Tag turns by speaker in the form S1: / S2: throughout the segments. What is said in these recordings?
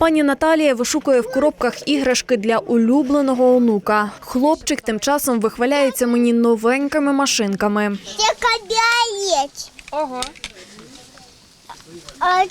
S1: Пані Наталія вишукує в коробках іграшки для улюбленого онука. Хлопчик тим часом вихваляється мені новенькими машинками.
S2: Це кабіалець.
S3: Ого.
S2: А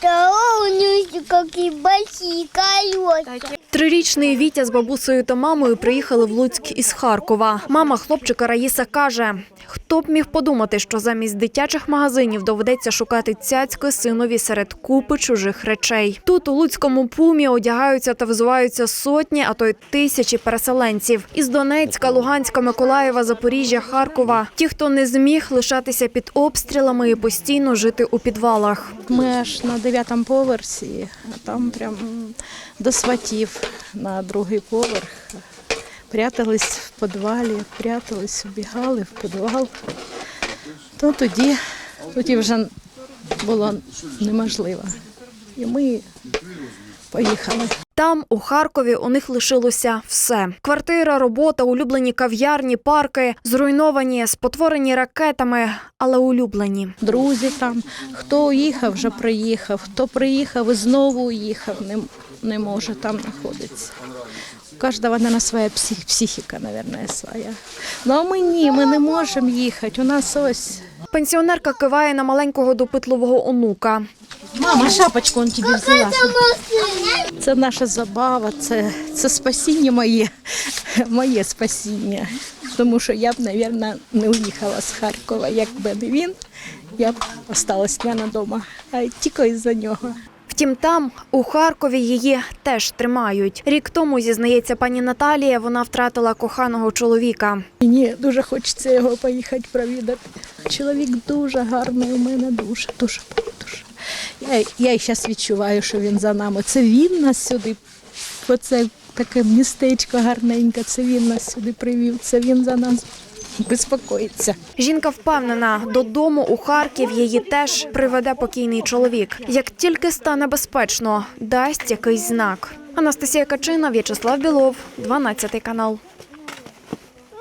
S2: то у нього такі великі колеса.
S1: Трирічний Вітя з бабусею та мамою приїхали в Луцьк із Харкова. Мама хлопчика Раїса каже: хто б міг подумати, що замість дитячих магазинів доведеться шукати цяцьки синові серед купи чужих речей. Тут у Луцькому пумі одягаються та взуваються сотні, а то й тисячі переселенців із Донецька, Луганська, Миколаєва, Запоріжжя, Харкова. Ті, хто не зміг лишатися під обстрілами і постійно жити у підвалах.
S4: Ми аж на дев'ятому поверсі, а там прям до сватів на другий поверх. Прятались в підвалі, прятались, убігали в підвал. То тоді, тоді вже було неможливо. І ми поїхали.
S1: Там, у Харкові, у них лишилося все: квартира, робота, улюблені кав'ярні, парки, зруйновані, спотворені ракетами, але улюблені.
S4: Друзі там, хто уїхав, вже приїхав, хто приїхав і знову уїхав, не, не може там знаходитися. Кожного, наверное, своя псих, психіка, наверное, своя. Ну а ми ні, ми не можемо їхати. У нас ось.
S1: Пенсіонерка киває на маленького допитливого онука.
S4: Мама, шапочку он тобі взяла. Це наша забава, це, це спасіння моє, моє спасіння. Тому що я б, мабуть, не уїхала з Харкова. Якби не він, я б осталась не вдома, а тільки із-за нього.
S1: Втім, там, у Харкові, її теж тримають. Рік тому, зізнається пані Наталія, вона втратила коханого чоловіка.
S4: Мені дуже хочеться його поїхати провідати. Чоловік дуже гарний у мене, дуже, дуже. Я, я і зараз відчуваю, що він за нами. Це він нас сюди, оце таке містечко гарненьке, це він нас сюди привів, це він за нас безпокоїться.
S1: Жінка впевнена, додому у Харків її теж приведе покійний чоловік. Як тільки стане безпечно, дасть якийсь знак. Анастасія Качина, В'ячеслав Білов, 12 канал.